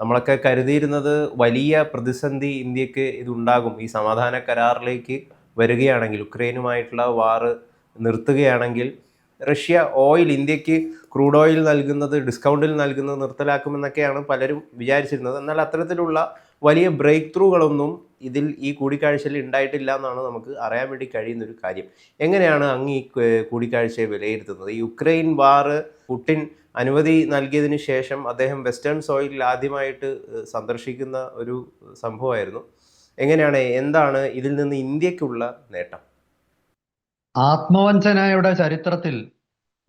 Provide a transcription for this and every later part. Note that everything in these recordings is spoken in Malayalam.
നമ്മളൊക്കെ കരുതിയിരുന്നത് വലിയ പ്രതിസന്ധി ഇന്ത്യയ്ക്ക് ഇതുണ്ടാകും. ഈ സമാധാന കരാറിലേക്ക് വരികയാണെങ്കിൽ ഉക്രൈനുമായിട്ടുള്ള വാറ് നിർത്തുകയാണെങ്കിൽ റഷ്യ ഓയിൽ ഇന്ത്യയ്ക്ക് ക്രൂഡ് ഓയിൽ നൽകുന്നത് ഡിസ്കൗണ്ടിൽ നൽകുന്നത് നിർത്തലാക്കുമെന്നൊക്കെയാണ് പലരും വിചാരിച്ചിരുന്നത്. എന്നാൽ അത്തരത്തിലുള്ള വലിയ ബ്രേക്ക് ത്രൂകളൊന്നും ഇതിൽ ഈ കൂടിക്കാഴ്ചയിൽ ഉണ്ടായിട്ടില്ല എന്നാണ് നമുക്ക് അറിയാൻ വേണ്ടി കഴിയുന്ന ഒരു കാര്യം. എങ്ങനെയാണ് അങ്ങ് ഈ കൂടിക്കാഴ്ചയെ വിലയിരുത്തുന്നത്? ഈ യുക്രൈൻ വാറ് പുടിൻ അനുമതി നൽകിയതിന് ശേഷം അദ്ദേഹം വെസ്റ്റേൺ സോയിലിൽ ആദ്യമായിട്ട് സന്ദർശിക്കുന്ന ഒരു സംഭവമായിരുന്നു. എങ്ങനെയാണ് എന്താണ് ഇതിൽ നിന്ന് ഇന്ത്യക്കുള്ള നേട്ടം? ആത്മവഞ്ചനയുടെ ചരിത്രത്തിൽ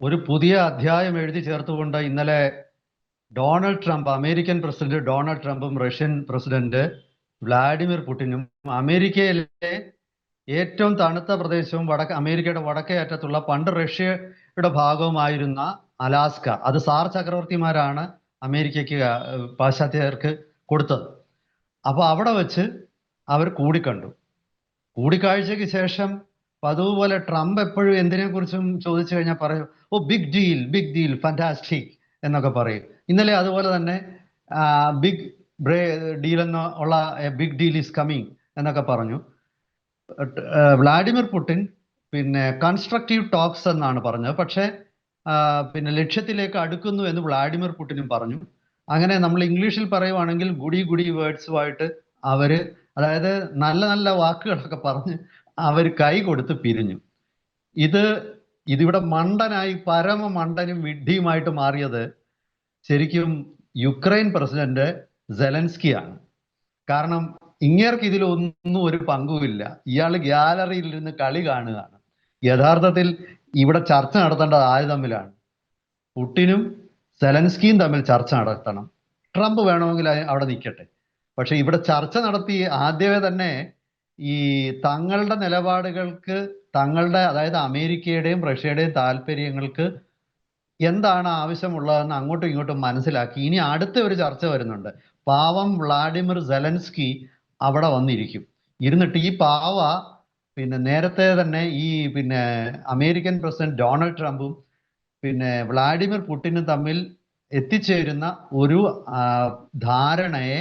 ഒരു പുതിയ അധ്യായം എഴുതി ചേർത്തുകൊണ്ട് ഇന്നലെ Donald Trump American president Donald ട്രംപും റഷ്യൻ പ്രസിഡന്റ് വ്ളാഡിമിർ പുടിനും അമേരിക്കയിലെ ഏറ്റവും തണുത്ത പ്രദേശവും വടക്ക് അമേരിക്കയുടെ വടക്കേ അറ്റത്തുള്ള പണ്ട് റഷ്യയുടെ ഭാഗവുമായിരുന്ന അലാസ്ക. അത് സാർ ചക്രവർത്തിമാരാണ് അമേരിക്കയ്ക്ക് പാശ്ചാത്യർക്ക് കൊടുത്തത്. അപ്പോൾ അവിടെ വെച്ച് അവർ കൂടിക്കണ്ടു. കൂടിക്കാഴ്ചയ്ക്ക് ശേഷം പതിവ് ട്രംപ് എപ്പോഴും എന്തിനെക്കുറിച്ചും ചോദിച്ചു കഴിഞ്ഞാൽ പറയും ഓ big deal big deal fantastic എന്നൊക്കെ പറയും. ഇന്നലെ അതുപോലെ തന്നെ ബിഗ് ബ്രേ ഡീൽ എന്ന ഉള്ള ബിഗ് ഡീൽ ഈസ് കമ്മിങ് എന്നൊക്കെ പറഞ്ഞു. വ്ളാഡിമിർ പുടിൻ പിന്നെ കൺസ്ട്രക്റ്റീവ് ടോക്സ് എന്നാണ് പറഞ്ഞത്. പക്ഷേ പിന്നെ ലക്ഷ്യത്തിലേക്ക് അടുക്കുന്നു എന്ന് വ്ളാഡിമിർ പുടിനും പറഞ്ഞു. അങ്ങനെ നമ്മൾ ഇംഗ്ലീഷിൽ പറയുവാണെങ്കിൽ ഗുഡി ഗുഡി വേർഡ്സുമായിട്ട് അവർ അതായത് നല്ല നല്ല വാക്കുകളൊക്കെ പറഞ്ഞ് അവർ കൈ കൊടുത്ത് പിരിഞ്ഞു. ഇത് ഇതിവിടെ മണ്ടനായി പരമ മണ്ടനും വിഡ്ഢിയുമായിട്ട് മാറിയത് ശരിക്കും യുക്രൈൻ പ്രസിഡന്റ് സെലൻസ്കിയാണ്. കാരണം ഇങ്ങേർക്ക് ഇതിലൊന്നും ഒരു പങ്കുമില്ല. ഇയാൾ ഗ്യാലറിയിൽ ഇരുന്ന് കളി കാണുകയാണ്. യഥാർത്ഥത്തിൽ ഇവിടെ ചർച്ച നടത്തേണ്ടത് ആര് തമ്മിലാണ്? പുട്ടിനും സെലൻസ്കിയും തമ്മിൽ ചർച്ച നടത്തണം. ട്രംപ് വേണമെങ്കിൽ അവിടെ നിൽക്കട്ടെ. പക്ഷെ ഇവിടെ ചർച്ച നടത്തി ആദ്യമേ തന്നെ ഈ തങ്ങളുടെ നിലപാടുകൾക്ക് തങ്ങളുടെ അതായത് അമേരിക്കയുടെയും റഷ്യയുടെയും താല്പര്യങ്ങൾക്ക് എന്താണ് ആവശ്യമുള്ളതെന്ന് അങ്ങോട്ടും ഇങ്ങോട്ടും മനസ്സിലാക്കി. ഇനി അടുത്ത ഒരു ചർച്ച വരുന്നുണ്ട്. പാവം വ്ളാഡിമിർ സെലൻസ്കി അവിടെ വന്നിരിക്കും. ഇരുന്നിട്ട് ഈ പാവ പിന്നെ നേരത്തെ തന്നെ ഈ പിന്നെ അമേരിക്കൻ പ്രസിഡന്റ് ഡൊണാൾഡ് ട്രംപും പിന്നെ വ്ളാഡിമിർ പുടിനും തമ്മിൽ എത്തിച്ചേരുന്ന ഒരു ധാരണയെ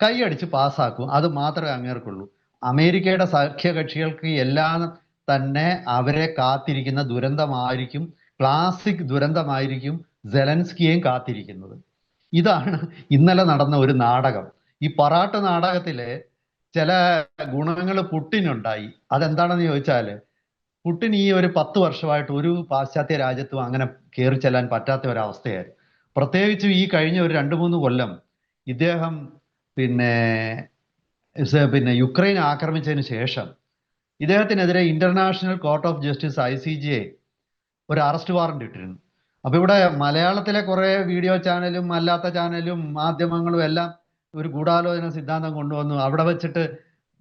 കൈയടിച്ച് പാസ്സാക്കും അത് മാത്രമേ അങ്ങേർക്കുള്ളൂ. അമേരിക്കയുടെ സഖ്യകക്ഷികൾക്ക് എല്ലാം തന്നെ അവരെ കാത്തിരിക്കുന്ന ദുരന്തമായിരിക്കും ക്ലാസിക് ദുരന്തമായിരിക്കും സെലൻസ്കിയെയും കാത്തിരിക്കുന്നത്. ഇതാണ് ഇന്നലെ നടന്ന ഒരു നാടകം. ഈ പറാട്ട് നാടകത്തിലെ ചില ഗുണങ്ങൾ പുട്ടിനുണ്ടായി. അതെന്താണെന്ന് ചോദിച്ചാൽ പുട്ടിൻ ഈ ഒരു പത്ത് വർഷമായിട്ട് ഒരു പാശ്ചാത്യ രാജ്യത്തും അങ്ങനെ കയറി ചെല്ലാൻ പറ്റാത്ത ഒരവസ്ഥയായിരുന്നു. പ്രത്യേകിച്ചും ഈ കഴിഞ്ഞ ഒരു രണ്ട് മൂന്ന് കൊല്ലം ഇദ്ദേഹം പിന്നെ പിന്നെ യുക്രൈൻ ആക്രമിച്ചതിന് ശേഷം ഇദ്ദേഹത്തിനെതിരെ international court of justice I C G ഒരു അറസ്റ്റ് വാറണ്ട് ഇട്ടിരുന്നു. അപ്പൊ ഇവിടെ മലയാളത്തിലെ കുറെ വീഡിയോ ചാനലും അല്ലാത്ത ചാനലും മാധ്യമങ്ങളും എല്ലാം ഒരു ഗൂഢാലോചന സിദ്ധാന്തം കൊണ്ടുവന്നു. അവിടെ വെച്ചിട്ട്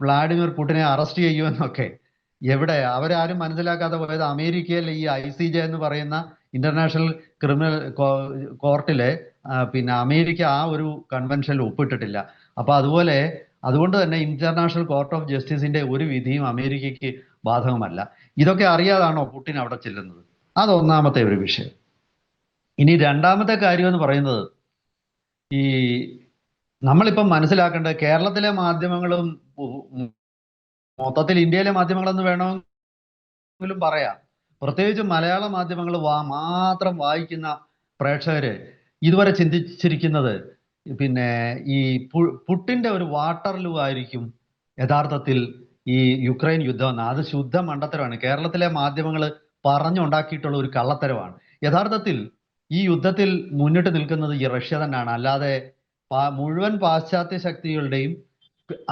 വ്ളാഡിമിർ പുടിനെ അറസ്റ്റ് ചെയ്യുമെന്നൊക്കെ എവിടെ? അവരാരും മനസ്സിലാക്കാതെ പോയത് അമേരിക്കയിലെ ഈ ഐ സി ജെ എന്ന് പറയുന്ന ഇന്റർനാഷണൽ ക്രിമിനൽ കോർട്ടിലെ പിന്നെ അമേരിക്ക ആ ഒരു കൺവെൻഷനിൽ ഒപ്പിട്ടിട്ടില്ല. അപ്പൊ അതുപോലെ അതുകൊണ്ട് തന്നെ ഇന്റർനാഷണൽ കോർട്ട് ഓഫ് ജസ്റ്റിസിന്റെ ഒരു വിധിയും അമേരിക്കയ്ക്ക് ബാധകമല്ല. ഇതൊക്കെ അറിയാതാണോ പുടിൻ അവിടെ ചെല്ലുന്നത്? അത് ഒന്നാമത്തെ ഒരു വിഷയം. ഇനി രണ്ടാമത്തെ കാര്യം എന്ന് പറയുന്നത് ഈ നമ്മളിപ്പം മനസ്സിലാക്കേണ്ടത് കേരളത്തിലെ മാധ്യമങ്ങളും മൊത്തത്തിൽ ഇന്ത്യയിലെ മാധ്യമങ്ങളെന്ന് വേണമെങ്കിലും പറയാം. പ്രത്യേകിച്ച് മലയാള മാധ്യമങ്ങൾ വാ മാത്രം വായിക്കുന്ന പ്രേക്ഷകര് ഇതുവരെ ചിന്തിച്ചിരിക്കുന്നത് പിന്നെ ഈ പുട്ടിന്റെ ഒരു വാട്ടർലൂ ആയിരിക്കും യഥാർത്ഥത്തിൽ ഈ യുക്രൈൻ യുദ്ധം എന്ന് അത് ശുദ്ധ മണ്ടത്തരമാണ്. കേരളത്തിലെ മാധ്യമങ്ങൾ പറഞ്ഞുണ്ടാക്കിയിട്ടുള്ള ഒരു കള്ളത്തരമാണ്. യഥാർത്ഥത്തിൽ ഈ യുദ്ധത്തിൽ മുന്നിട്ട് നിൽക്കുന്നത് ഈ റഷ്യ തന്നെയാണ് അല്ലാതെ മുഴുവൻ പാശ്ചാത്യ ശക്തികളുടെയും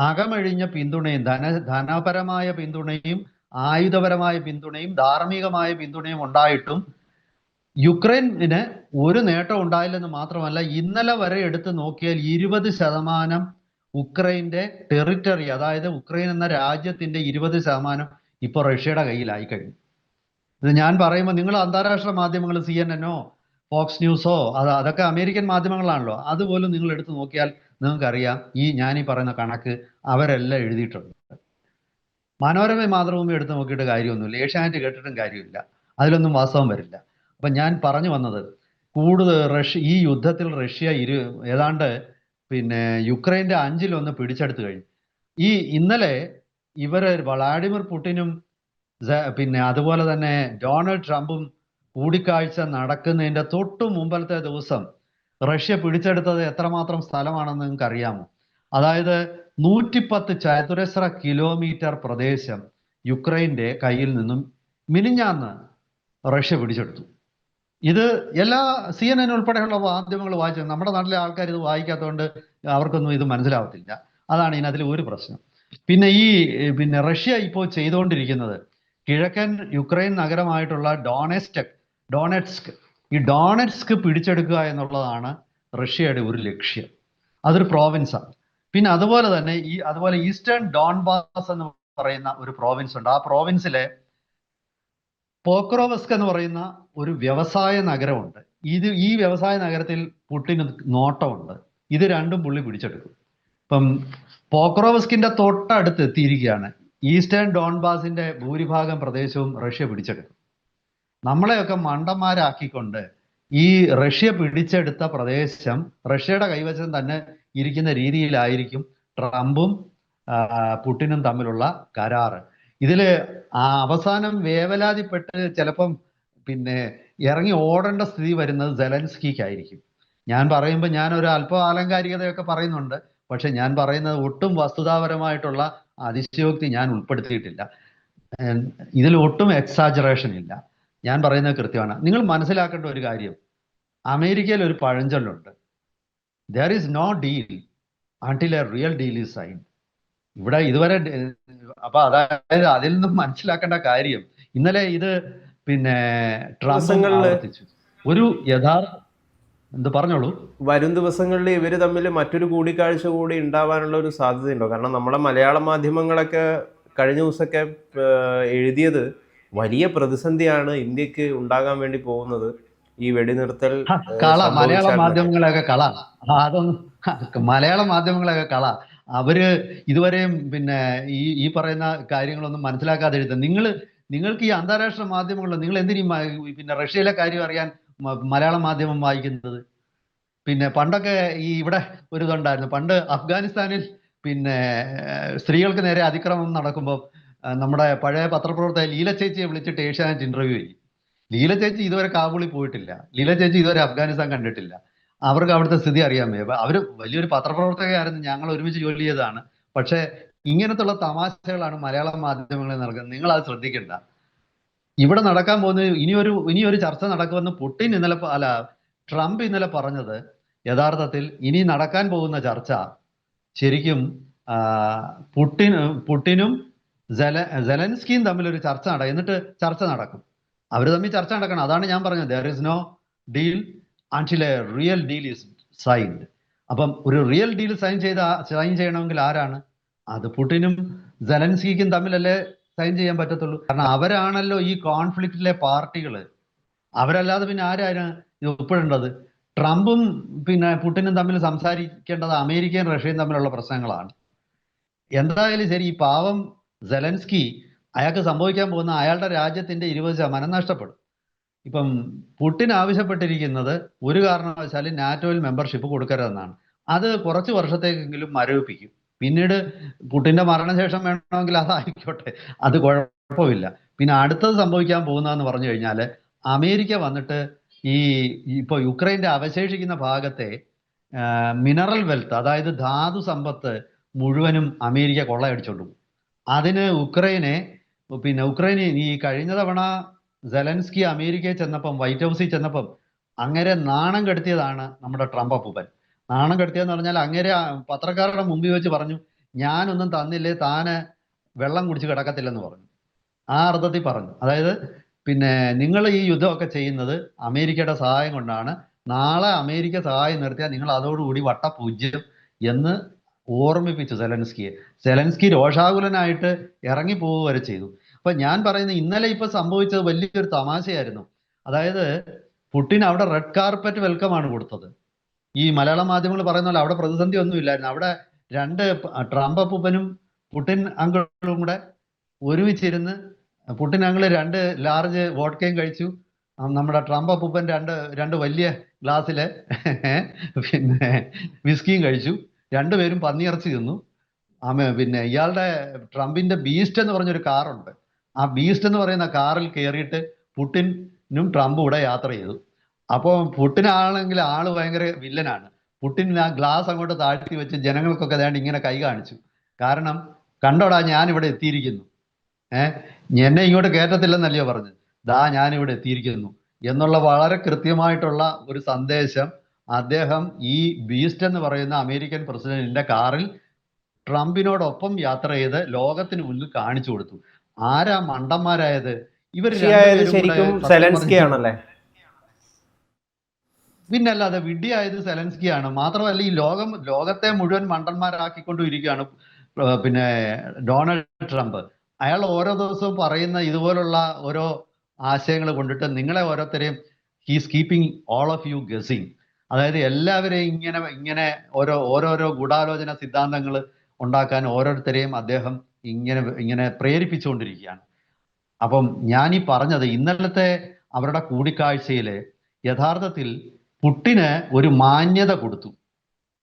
അകമഴിഞ്ഞ പിന്തുണയും ധന ധനപരമായ പിന്തുണയും ആയുധപരമായ പിന്തുണയും ധാർമ്മികമായ പിന്തുണയും ഉണ്ടായിട്ടും യുക്രൈനിന് ഒരു നേട്ടം ഉണ്ടായില്ലെന്ന് മാത്രമല്ല ഇന്നലെ വരെ എടുത്തു നോക്കിയാൽ ഇരുപത് ശതമാനം ഉക്രൈന്റെ ടെറിറ്ററി അതായത് ഉക്രൈൻ എന്ന രാജ്യത്തിന്റെ ഇരുപത് ശതമാനം ഇപ്പോൾ റഷ്യയുടെ കയ്യിലായി കഴിഞ്ഞു. ഇത് ഞാൻ പറയുമ്പോൾ നിങ്ങൾ അന്താരാഷ്ട്ര മാധ്യമങ്ങൾ സി എൻ എന്നോ ഫോക്സ് ന്യൂസോ അത് അതൊക്കെ അമേരിക്കൻ മാധ്യമങ്ങളാണല്ലോ. അതുപോലും നിങ്ങൾ എടുത്തു നോക്കിയാൽ നിങ്ങൾക്കറിയാം ഈ ഞാനീ പറയുന്ന കണക്ക് അവരെല്ലാം എഴുതിയിട്ടുണ്ട്. മനോരമ മാതൃഭൂമി എടുത്ത് നോക്കിയിട്ട് കാര്യമൊന്നുമില്ല. ഏഷ്യാനെറ്റ് കേട്ടിട്ടും കാര്യമില്ല. അതിലൊന്നും വാസ്തവം വരില്ല. അപ്പൊ ഞാൻ പറഞ്ഞു വന്നത് കൂടുതൽ റഷ്യ ഈ യുദ്ധത്തിൽ റഷ്യ ഇരു ഏതാണ്ട് പിന്നെ യുക്രൈന്റെ അഞ്ചിലൊന്ന് പിടിച്ചെടുത്തു കഴിഞ്ഞു. ഈ ഇന്നലെ ഇവർ വ്ളാഡിമിർ പുടിനും പിന്നെ അതുപോലെ തന്നെ ഡൊണാൾഡ് ട്രംപും കൂടിക്കാഴ്ച നടക്കുന്നതിന്റെ തൊട്ടു മുമ്പലത്തെ ദിവസം റഷ്യ പിടിച്ചെടുത്തത് എത്രമാത്രം സ്ഥലമാണെന്ന് നിങ്ങൾക്ക് അറിയാമോ അതായത് നൂറ്റിപ്പത്ത് ചതുരശ്ര കിലോമീറ്റർ പ്രദേശം യുക്രൈന്റെ കയ്യിൽ നിന്നും മിനിഞ്ഞാന്ന് റഷ്യ പിടിച്ചെടുത്തു. ഇത് എല്ലാ സി എൻ എൻ ഉൾപ്പെടെയുള്ള മാധ്യമങ്ങൾ വായിച്ചു. നമ്മുടെ നാട്ടിലെ ആൾക്കാർ ഇത് വായിക്കാത്തതുകൊണ്ട് അവർക്കൊന്നും ഇത് മനസ്സിലാവത്തില്ല. അതാണ് ഇതിനകത്തിൽ ഒരു പ്രശ്നം. പിന്നെ ഈ പിന്നെ റഷ്യ ഇപ്പോൾ ചെയ്തുകൊണ്ടിരിക്കുന്നത് കിഴക്കൻ യുക്രൈൻ നഗരമായിട്ടുള്ള ഡോണെസ്റ്റക് ഡോണെറ്റ്സ്ക് ഈ ഡോണറ്റ്സ്ക് പിടിച്ചെടുക്കുക എന്നുള്ളതാണ് റഷ്യയുടെ ഒരു ലക്ഷ്യം. അതൊരു പ്രോവിൻസാണ് പിന്നെ അതുപോലെ തന്നെ ഈ അതുപോലെ ഈസ്റ്റേൺ ഡോൺബാസ് എന്ന് പറയുന്ന ഒരു പ്രോവിൻസ് ഉണ്ട്. ആ പ്രോവിൻസിലെ പോക്രോവസ്ക് എന്ന് പറയുന്ന ഒരു വ്യവസായ നഗരമുണ്ട്. ഇത് ഈ വ്യവസായ നഗരത്തിൽ പുട്ടിന് നോട്ടമുണ്ട്. ഇത് രണ്ടും പുള്ളി പിടിച്ചെടുക്കും. ഇപ്പം പോക്രോവസ്കിന്റെ തൊട്ടടുത്ത് എത്തിയിരിക്കുകയാണ്. ഈസ്റ്റേൺ ഡോൺബാസിന്റെ ഭൂരിഭാഗം പ്രദേശവും റഷ്യ പിടിച്ചെടുക്കും. നമ്മളെയൊക്കെ മണ്ടന്മാരാക്കിക്കൊണ്ട് ഈ റഷ്യ പിടിച്ചെടുത്ത പ്രദേശം റഷ്യയുടെ കൈവശം തന്നെ ഇരിക്കുന്ന രീതിയിലായിരിക്കും ട്രംപും പുടിനും തമ്മിലുള്ള കരാറ്. ഇതിൽ ആ അവസാനം വേവലാതിപ്പെട്ട് ചിലപ്പം പിന്നെ ഇറങ്ങി ഓടേണ്ട സ്ഥിതി വരുന്നത് ജലൻസ്കിക്കായിരിക്കും ഞാൻ പറയുമ്പോൾ ഞാൻ ഒരു അല്പ ആലങ്കാരികതയൊക്കെ പറയുന്നുണ്ട്. പക്ഷെ ഞാൻ പറയുന്നത് ഒട്ടും വസ്തുതാപരമായിട്ടുള്ള അതിശയോക്തി ഞാൻ ഉൾപ്പെടുത്തിയിട്ടില്ല. ഇതിൽ ഒട്ടും എക്സാജറേഷൻ ഇല്ല. ഞാൻ പറയുന്നത് കൃത്യമാണ്. നിങ്ങൾ മനസ്സിലാക്കേണ്ട ഒരു കാര്യം. അമേരിക്കയിൽ ഒരു പഴഞ്ചൊല്ലുണ്ട്. There is no deal until a real deal is sign ഇവിടെ ഇതുവരെ അപ്പൊ അതായത് അതിൽ നിന്നും മനസ്സിലാക്കേണ്ട കാര്യം. ഇന്നലെ ഇത് പിന്നെ ട്രംപ് ഒരു യഥാർത്ഥ എന്ത് പറഞ്ഞോളൂ? വരും ദിവസങ്ങളിൽ ഇവർ തമ്മിൽ മറ്റൊരു കൂടിക്കാഴ്ച കൂടി ഉണ്ടാവാനുള്ള ഒരു സാധ്യതയുണ്ടോ? കാരണം നമ്മുടെ മലയാള മാധ്യമങ്ങളൊക്കെ കഴിഞ്ഞ ദിവസമൊക്കെ എഴുതിയത് വലിയ പ്രതിസന്ധിയാണ് ഇന്ത്യയ്ക്ക് ഉണ്ടാകാൻ വേണ്ടി പോകുന്നത് ഈ വെടിനിർത്തൽ കള മലയാള മാധ്യമങ്ങളൊക്കെ കള. അതൊന്നും മലയാള മാധ്യമങ്ങളൊക്കെ കള. അവർ ഇതുവരെയും പിന്നെ ഈ ഈ പറയുന്ന കാര്യങ്ങളൊന്നും മനസ്സിലാക്കാതെ എഴുതുന്നത് നിങ്ങൾ നിങ്ങൾക്ക് ഈ അന്താരാഷ്ട്ര മാധ്യമങ്ങളിൽ നിങ്ങൾ എന്തിനും പിന്നെ റഷ്യയിലെ കാര്യം അറിയാൻ മലയാള മാധ്യമം വായിക്കുന്നത്? പിന്നെ പണ്ടൊക്കെ ഈ ഇവിടെ ഒരു ഇതുണ്ടായിരുന്നു. പണ്ട് അഫ്ഗാനിസ്ഥാനിൽ പിന്നെ സ്ത്രീകൾക്ക് നേരെ അതിക്രമം നടക്കുമ്പോൾ നമ്മുടെ പഴയ പത്രപ്രവർത്തക ലീല ചേച്ചിയെ വിളിച്ചിട്ട് ഏഷ്യാനെറ്റ് ഇന്റർവ്യൂ ചെയ്യും. ലീല ചേച്ചി ഇതുവരെ കാബൂളിൽ പോയിട്ടില്ല. ലീല ചേച്ചി ഇതുവരെ അഫ്ഗാനിസ്ഥാൻ കണ്ടിട്ടില്ല. അവർക്ക് അവിടുത്തെ സ്ഥിതി അറിയാൻ വയ്യ. അവർ വലിയൊരു പത്രപ്രവർത്തകയായിരുന്നു. ഞങ്ങൾ ഒരുമിച്ച് ജോലി ചെയ്തതാണ്. പക്ഷേ ഇങ്ങനത്തുള്ള തമാശകളാണ് മലയാള മാധ്യമങ്ങളിൽ നടക്കുന്നത്. നിങ്ങൾ അത് ശ്രദ്ധിക്കണ്ട. ഇവിടെ നടക്കാൻ പോകുന്ന ഇനിയൊരു ഇനിയൊരു ചർച്ച നടക്കുമെന്ന് പുട്ടിൻ ഇന്നലെ അല്ല ട്രംപ് ഇന്നലെ പറഞ്ഞത് യഥാർത്ഥത്തിൽ ഇനി നടക്കാൻ പോകുന്ന ചർച്ച ശരിക്കും പുട്ടിൻ പുടിൻ പുടിനും സെല സെലൻസ്കിയും തമ്മിൽ ഒരു ചർച്ച നടക്കും എന്നിട്ട് ചർച്ച നടക്കും. അവർ തമ്മിൽ ചർച്ച നടക്കണം. അതാണ് ഞാൻ പറഞ്ഞത്. There is no deal and a real deal is signed അപ്പം ഒരു റിയൽ ഡീൽ സൈൻ ചെയ്ത സൈൻ ചെയ്യണമെങ്കിൽ ആരാണ്? അത് പുടിനും സെലൻസ്കിക്കും തമ്മിലല്ലേ സൈൻ ചെയ്യാൻ പറ്റത്തുള്ളൂ. കാരണം അവരാണല്ലോ ഈ കോൺഫ്ലിക്റ്റിലെ പാർട്ടികൾ അവരല്ലാതെ പിന്നെ ആരാണ് ഒപ്പിടേണ്ടത്? ട്രംപും പിന്നെ പുടിനും തമ്മിൽ സംസാരിക്കേണ്ടത് അമേരിക്കയും റഷ്യയും തമ്മിലുള്ള പ്രശ്നങ്ങളാണ്. എന്തായാലും ശരി ഈ പാവം സെലൻസ്കി അയാൾക്ക് സംഭവിക്കാൻ പോകുന്ന അയാളുടെ രാജ്യത്തിന്റെ ഇരുപത് ശതമാനം നഷ്ടപ്പെടും. ഇപ്പം പുട്ടിൻ ആവശ്യപ്പെട്ടിരിക്കുന്നത് ഒരു കാരണവശാലും നാറ്റോയിൽ മെമ്പർഷിപ്പ് കൊടുക്കരുതെന്നാണ്. അത് കുറച്ച് വർഷത്തേക്കെങ്കിലും മരവിപ്പിക്കും. പിന്നീട് പുട്ടിന്റെ മരണശേഷം വേണമെങ്കിൽ അതായിക്കോട്ടെ. അത് കുഴപ്പമില്ല. പിന്നെ അടുത്തത് സംഭവിക്കാൻ പോകുന്നതെന്ന് പറഞ്ഞു കഴിഞ്ഞാൽ അമേരിക്ക വന്നിട്ട് ഈ ഇപ്പൊ യുക്രൈന്റെ അവശേഷിക്കുന്ന ഭാഗത്തെ മിനറൽ വെൽത്ത് അതായത് ധാതു സമ്പത്ത് മുഴുവനും അമേരിക്ക കൊള്ളയടിച്ചോണ്ടും അതിന് ഉക്രൈനെ പിന്നെ ഉക്രൈനെ ഈ കഴിഞ്ഞ തവണ സെലൻസ്കി അമേരിക്കയിൽ ചെന്നപ്പം വൈറ്റ് ഹൗസിൽ ചെന്നപ്പം അങ്ങനെ നാണം കെടുത്തിയതാണ് നമ്മുടെ ട്രംപ് അപ്പൂപ്പൻ. നാണം കെടുത്തിയെന്ന് പറഞ്ഞാൽ അങ്ങനെ പത്രക്കാരുടെ മുമ്പിൽ വെച്ച് പറഞ്ഞു ഞാനൊന്നും തന്നില്ലേ താന് വെള്ളം കുടിച്ച് കിടക്കത്തില്ലെന്ന് പറഞ്ഞു. ആ അർത്ഥത്തിൽ പറഞ്ഞു. അതായത് പിന്നെ നിങ്ങൾ ഈ യുദ്ധമൊക്കെ ചെയ്യുന്നത് അമേരിക്കയുടെ സഹായം കൊണ്ടാണ്. നാളെ അമേരിക്ക സഹായം നിർത്തിയാൽ നിങ്ങൾ അതോടുകൂടി വട്ടപൂജ്യം എന്ന് ഓർമ്മിപ്പിച്ചു സെലൻസ്കിയെ. സെലൻസ്കി രോഷാകുലനായിട്ട് ഇറങ്ങി പോവുക വരെ ചെയ്തു. അപ്പൊ ഞാൻ പറയുന്നത് ഇന്നലെ ഇപ്പൊ സംഭവിച്ചത് വലിയൊരു തമാശയായിരുന്നു. അതായത് പുടിൻ അവിടെ റെഡ് കാർപ്പറ്റ് വെൽക്കം ആണ് കൊടുത്തത്. ഈ മലയാള മാധ്യമങ്ങൾ പറയുന്ന പോലെ അവിടെ പ്രതിസന്ധി ഒന്നും അവിടെ രണ്ട് ട്രംപ് അപ്പൂപ്പനും പുടിൻ അങ്കിളും കൂടെ ഒരുമിച്ചിരുന്ന് പുടിൻ അങ്കിൾ രണ്ട് ലാർജ് വോഡ്കയും കഴിച്ചു. നമ്മുടെ ട്രംപ് അപ്പൂപ്പൻ രണ്ട് രണ്ട് വലിയ ഗ്ലാസ്സിലെ പിന്നെ വിസ്കിയും കഴിച്ചു. രണ്ടുപേരും പന്നിയിറച്ചി തിന്നു. ആമ പിന്നെ ഇയാളുടെ ട്രംപിന്റെ ബീസ്റ്റ് എന്ന് പറഞ്ഞൊരു കാറുണ്ട്. ആ ബീസ്റ്റ് എന്ന് പറയുന്ന കാറിൽ കയറിയിട്ട് പുട്ടിനും ട്രംപും കൂടെ യാത്ര ചെയ്തു. അപ്പോൾ പുട്ടിനാണെങ്കിൽ ആൾ ഭയങ്കര വില്ലനാണ്. പുട്ടിൻ ആ ഗ്ലാസ് അങ്ങോട്ട് താഴ്ത്തി വെച്ച് ജനങ്ങൾക്കൊക്കെ വേണ്ടി ഇങ്ങനെ കൈ കാണിച്ചു. കാരണം കണ്ടോടാ ഞാൻ ഇവിടെ എത്തിയിരിക്കുന്നു. ഏഹ് എന്നെ ഇങ്ങോട്ട് കയറ്റത്തില്ലെന്നല്ലയോ പറഞ്ഞത് ദാ ഞാനിവിടെ ഇവിടെ എത്തിയിരിക്കുന്നു. എന്നുള്ള വളരെ കൃത്യമായിട്ടുള്ള ഒരു സന്ദേശം അദ്ദേഹം ഈ ബീസ്റ്റ് എന്ന് പറയുന്ന അമേരിക്കൻ പ്രസിഡന്റിന്റെ കാറിൽ ട്രംപിനോടൊപ്പം യാത്ര ചെയ്ത് ലോകത്തിന് മുന്നിൽ കാണിച്ചു കൊടുത്തു. ആരാ മണ്ടന്മാരായത്? ഇവർ റഷ്യയായത് ശരിക്കും സെലൻസ്കി ആണ് പിന്നല്ലാതെ വിഡ്ഢിയായത് മാത്രമല്ല ഈ ലോകം ലോകത്തെ മുഴുവൻ മണ്ടന്മാരാക്കിക്കൊണ്ടിരിക്കുകയാണ് പിന്നെ ഡൊണാൾഡ് ട്രംപ്. അയാൾ ഓരോ ദിവസവും പറയുന്ന ഇതുപോലുള്ള ഓരോ ആശയങ്ങൾ കൊണ്ടിട്ട് നിങ്ങളെ ഓരോരുത്തരെയും he's keeping all of you guessing അതായത് എല്ലാവരെയും ഇങ്ങനെ ഇങ്ങനെ ഓരോ ഓരോരോ ഗൂഢാലോചന സിദ്ധാന്തങ്ങൾ ഉണ്ടാക്കാൻ ഓരോരുത്തരെയും അദ്ദേഹം ഇങ്ങനെ ഇങ്ങനെ പ്രേരിപ്പിച്ചുകൊണ്ടിരിക്കുകയാണ്. അപ്പം ഞാൻ ഈ പറഞ്ഞത് ഇന്നലത്തെ അവരുടെ കൂടിക്കാഴ്ചയിൽ യഥാർത്ഥത്തിൽ പുട്ടിന് ഒരു മാന്യത കൊടുത്തു.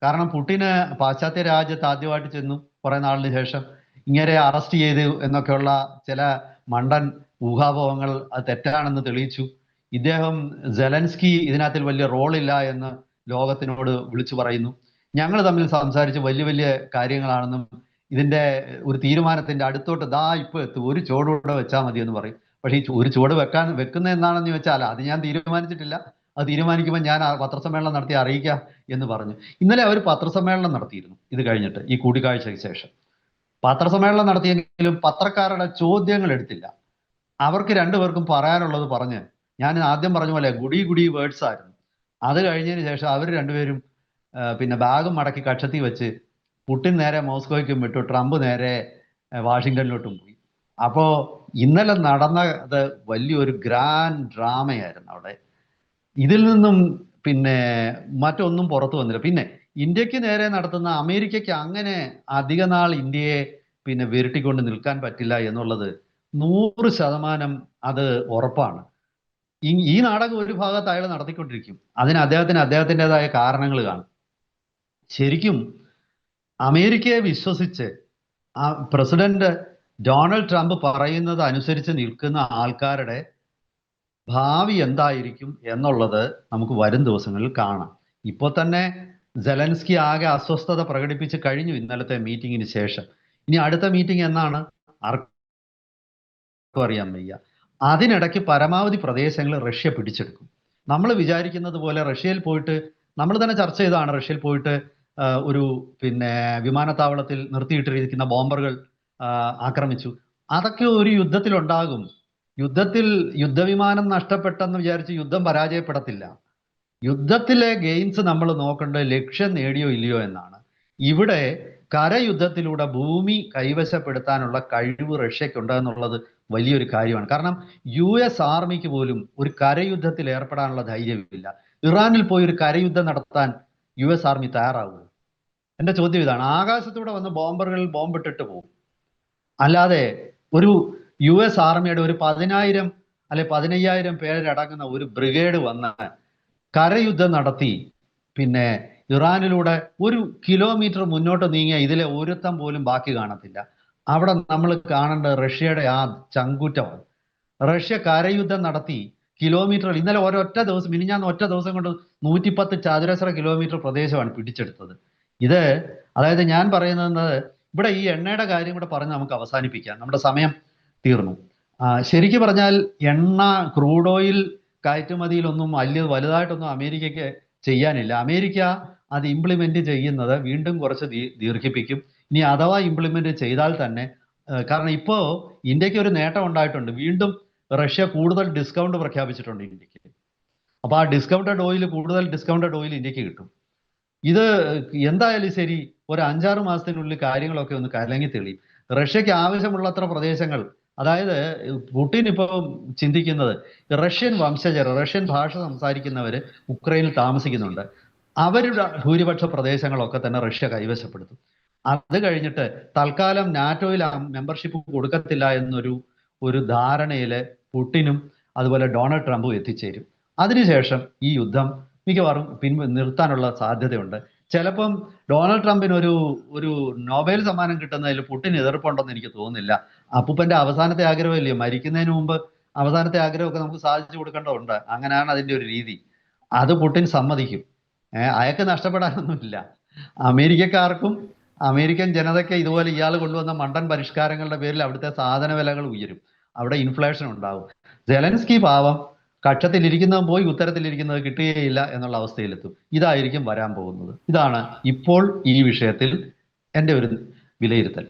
കാരണം പുട്ടിന് പാശ്ചാത്യ രാജ്യത്ത് ആദ്യമായിട്ട് ചെന്നു കുറെ നാളിന് ശേഷം ഇങ്ങനെ അറസ്റ്റ് ചെയ്തു എന്നൊക്കെയുള്ള ചില മണ്ടൻ ഊഹാപോഹങ്ങൾ അത് തെറ്റാണെന്ന് തെളിയിച്ചു. ഇദ്ദേഹം ജലൻസ്കി ഇതിനകത്തിൽ വലിയ റോളില്ല എന്ന് ലോകത്തിനോട് വിളിച്ചു പറയുന്നു. ഞങ്ങൾ തമ്മിൽ സംസാരിച്ച് വലിയ വലിയ കാര്യങ്ങളാണെന്നും ഇതിന്റെ ഒരു തീരുമാനത്തിന്റെ അടുത്തോട്ട് ദാ ഇപ്പൊ എത്തും. ഒരു ചുവടൂടെ വെച്ചാൽ മതി എന്ന് പറയും. പക്ഷേ ഈ ഒരു ചുവട് വെക്കാൻ വെക്കുന്ന എന്താണെന്ന് ചോദിച്ചാൽ അത് ഞാൻ തീരുമാനിച്ചിട്ടില്ല. അത് തീരുമാനിക്കുമ്പോൾ ഞാൻ പത്രസമ്മേളനം നടത്തി അറിയിക്കാം എന്ന് പറഞ്ഞു. ഇന്നലെ അവർ പത്രസമ്മേളനം നടത്തിയിരുന്നു. ഇത് കഴിഞ്ഞിട്ട് ഈ കൂടിക്കാഴ്ചയ്ക്ക് ശേഷം. പത്രസമ്മേളനം നടത്തിയെങ്കിലും പത്രക്കാരുടെ ചോദ്യങ്ങൾ എടുത്തില്ല. അവർക്ക് രണ്ടുപേർക്കും പറയാനുള്ളത് പറഞ്ഞ് ഞാൻ ആദ്യം പറഞ്ഞ പോലെ ഗുഡി ഗുഡി വേർഡ്സ് ആയിരുന്നു. അത് കഴിഞ്ഞതിന് ശേഷം അവർ രണ്ടുപേരും പിന്നെ ബാഗും മടക്കി കക്ഷത്തി വെച്ച് പുട്ടിൻ നേരെ മോസ്കോയ്ക്കും വിട്ടു. ട്രംപ് നേരെ വാഷിങ്ടണിലോട്ടും പോയി. അപ്പോൾ ഇന്നലെ നടന്നത് വലിയൊരു ഗ്രാൻഡ് ഡ്രാമയായിരുന്നു അവിടെ. ഇതിൽ നിന്നും പിന്നെ മറ്റൊന്നും പുറത്തു വന്നില്ല. പിന്നെ ഇന്ത്യയ്ക്ക് നേരെ നടത്തുന്ന അമേരിക്കയ്ക്ക് അങ്ങനെ അധിക നാൾ ഇന്ത്യയെ പിന്നെ വിരട്ടിക്കൊണ്ട് നിൽക്കാൻ പറ്റില്ല എന്നുള്ളത് നൂറ് ശതമാനം അത് ഉറപ്പാണ്. ഈ നാടകം ഒരു ഭാഗത്ത് അയാൾ നടത്തിക്കൊണ്ടിരിക്കും. അതിന് അദ്ദേഹത്തിന് അദ്ദേഹത്തിന്റെതായ കാരണങ്ങൾ കാണും. ശരിക്കും അമേരിക്കയെ വിശ്വസിച്ച് ആ പ്രസിഡന്റ് ഡൊണാൾഡ് ട്രംപ് പറയുന്നത് അനുസരിച്ച് നിൽക്കുന്ന ആൾക്കാരുടെ ഭാവി എന്തായിരിക്കും എന്നുള്ളത് നമുക്ക് വരും ദിവസങ്ങളിൽ കാണാം. ഇപ്പോൾ തന്നെ സെലൻസ്കി ആകെ അസ്വസ്ഥത പ്രകടിപ്പിച്ച് കഴിഞ്ഞു ഇന്നലത്തെ മീറ്റിങ്ങിന് ശേഷം. ഇനി അടുത്ത മീറ്റിംഗ് എന്നാണ്? അറിയാൻ വയ്യ. അതിനിടയ്ക്ക് പരമാവധി പ്രദേശങ്ങൾ റഷ്യ പിടിച്ചെടുക്കും. നമ്മൾ വിചാരിക്കുന്നത് പോലെ റഷ്യയിൽ പോയിട്ട് നമ്മൾ തന്നെ ചർച്ച ചെയ്താണ് റഷ്യയിൽ പോയിട്ട് ഒരു പിന്നെ വിമാനത്താവളത്തിൽ നിർത്തിയിട്ടിരിക്കുന്ന ബോംബറുകൾ ആക്രമിച്ചു. അതൊക്കെ ഒരു യുദ്ധത്തിൽ ഉണ്ടാകും യുദ്ധത്തിൽ യുദ്ധവിമാനം നഷ്ടപ്പെട്ടെന്ന് വിചാരിച്ച് യുദ്ധം പരാജയപ്പെടത്തില്ല. യുദ്ധത്തിലെ ഗെയിംസ് നമ്മൾ നോക്കേണ്ടത് ലക്ഷ്യം നേടിയോ ഇല്ലയോ എന്നാണ്. ഇവിടെ കരയുദ്ധത്തിലൂടെ ഭൂമി കൈവശപ്പെടുത്താനുള്ള കഴിവ് റഷ്യക്കുണ്ട് എന്നുള്ളത് വലിയൊരു കാര്യമാണ്. കാരണം യു എസ് ആർമിക്ക് പോലും ഒരു കരയുദ്ധത്തിൽ ഏർപ്പെടാനുള്ള ധൈര്യമില്ല. ഇറാനിൽ പോയി ഒരു കരയുദ്ധം നടത്താൻ യു എസ് ആർമി തയ്യാറാവുക എന്റെ ചോദ്യം ഇതാണ്. ആകാശത്തൂടെ വന്ന് ബോംബറുകളിൽ ബോംബിട്ടിട്ട് പോകും. അല്ലാതെ ഒരു യു എസ് ആർമിയുടെ ഒരു പതിനായിരം അല്ലെ പതിനയ്യായിരം പേരടങ്ങുന്ന ഒരു ബ്രിഗേഡ് വന്ന് കരയുദ്ധം നടത്തി പിന്നെ ഇറാനിലൂടെ ഒരു കിലോമീറ്റർ മുന്നോട്ട് നീങ്ങിയ ഇതിലെ ഒരുത്തം പോലും ബാക്കി കാണത്തില്ല. അവിടെ നമ്മൾ കാണേണ്ട റഷ്യയുടെ ആ ചങ്കുറ്റമാണ് റഷ്യ കരയുദ്ധം നടത്തി കിലോമീറ്റർ ഇന്നലെ ഒരൊറ്റ ദിവസം ഇനി ഞാൻ ഒറ്റ ദിവസം കൊണ്ട് നൂറ്റിപ്പത്ത് ചതുരശ്ര കിലോമീറ്റർ പ്രദേശമാണ് പിടിച്ചെടുത്തത്. ഇത് അതായത് ഞാൻ പറയുന്നത് ഇവിടെ ഈ എണ്ണയുടെ കാര്യം കൂടെ പറഞ്ഞ് നമുക്ക് അവസാനിപ്പിക്കാം. നമ്മുടെ സമയം തീർന്നു. ശരിക്കും പറഞ്ഞാൽ എണ്ണ ക്രൂഡ് ഓയിൽ കയറ്റുമതിയിലൊന്നും വലിയ വലുതായിട്ടൊന്നും അമേരിക്കയ്ക്ക് ചെയ്യാനില്ല. അമേരിക്ക അത് ഇംപ്ലിമെന്റ് ചെയ്യുന്നത് വീണ്ടും കുറച്ച് ദീർഘിപ്പിക്കും. ഇനി അഥവാ ഇംപ്ലിമെന്റ് ചെയ്താൽ തന്നെ കാരണം ഇപ്പോ ഇന്ത്യയ്ക്ക് ഒരു നേട്ടം ഉണ്ടായിട്ടുണ്ട്. വീണ്ടും റഷ്യ കൂടുതൽ ഡിസ്കൗണ്ട് പ്രഖ്യാപിച്ചിട്ടുണ്ട് ഇന്ത്യയ്ക്ക്. അപ്പോൾ ആ ഡിസ്കൗണ്ടഡ് ഓയിൽ കൂടുതൽ ഡിസ്കൗണ്ടഡ് ഓയിൽ ഇന്ത്യയ്ക്ക് കിട്ടും. ഇത് എന്തായാലും ശരി ഒരു അഞ്ചാറ് മാസത്തിനുള്ളിൽ കാര്യങ്ങളൊക്കെ ഒന്ന് കലങ്ങി തെളിയും. റഷ്യക്ക് ആവശ്യമുള്ളത്ര പ്രദേശങ്ങൾ അതായത് പുടിൻ ഇപ്പോൾ ചിന്തിക്കുന്നത് റഷ്യൻ വംശജർ റഷ്യൻ ഭാഷ സംസാരിക്കുന്നവർ ഉക്രൈനിൽ താമസിക്കുന്നുണ്ട്. അവരുടെ ഭൂരിപക്ഷ പ്രദേശങ്ങളൊക്കെ തന്നെ റഷ്യ കൈവശപ്പെടുത്തും. അത് കഴിഞ്ഞിട്ട് തൽക്കാലം നാറ്റോയിൽ മെമ്പർഷിപ്പ് കൊടുക്കത്തില്ല എന്നൊരു ഒരു ധാരണയിൽ പുട്ടിനും അതുപോലെ ഡൊണാൾഡ് ട്രംപും എത്തിച്ചേരും. അതിനുശേഷം ഈ യുദ്ധം മിക്കവാറും പിൻ നിർത്താനുള്ള സാധ്യതയുണ്ട്. ചിലപ്പം ഡൊണാൾഡ് ട്രംപിന് ഒരു ഒരു നോബൽ സമ്മാനം കിട്ടുന്നതിൽ പുട്ടിന് എതിർപ്പുണ്ടെന്ന് എനിക്ക് തോന്നുന്നില്ല. അപ്പൂപ്പന്റെ അവസാനത്തെ ആഗ്രഹമല്ലേ? മരിക്കുന്നതിന് മുമ്പ് അവസാനത്തെ ആഗ്രഹമൊക്കെ നമുക്ക് സാധിച്ചു കൊടുക്കേണ്ടതുണ്ട്. അങ്ങനെയാണ് അതിന്റെ ഒരു രീതി. അത് പുട്ടിൻ സമ്മതിക്കും. അയാൾക്ക് നഷ്ടപ്പെടാനൊന്നുമില്ല. അമേരിക്കക്കാർക്കും അമേരിക്കൻ ജനതയ്ക്ക് ഇതുപോലെ ഇയാൾ കൊണ്ടുവന്ന മണ്ടൻ പരിഷ്കാരങ്ങളുടെ പേരിൽ അവിടുത്തെ സാധന വിലകൾ ഉയരും. അവിടെ ഇൻഫ്ലേഷൻ ഉണ്ടാവും. ജെലൻസ്കി പാവം കക്ഷത്തിലിരിക്കുന്നവൻ പോയി ഉത്തരത്തിലിരിക്കുന്നത് കിട്ടുകയില്ല എന്നുള്ള അവസ്ഥയിലെത്തും. ഇതായിരിക്കും വരാൻ പോകുന്നത്. ഇതാണ് ഇപ്പോൾ ഈ വിഷയത്തിൽ എന്റെ ഒരു വിലയിരുത്തൽ.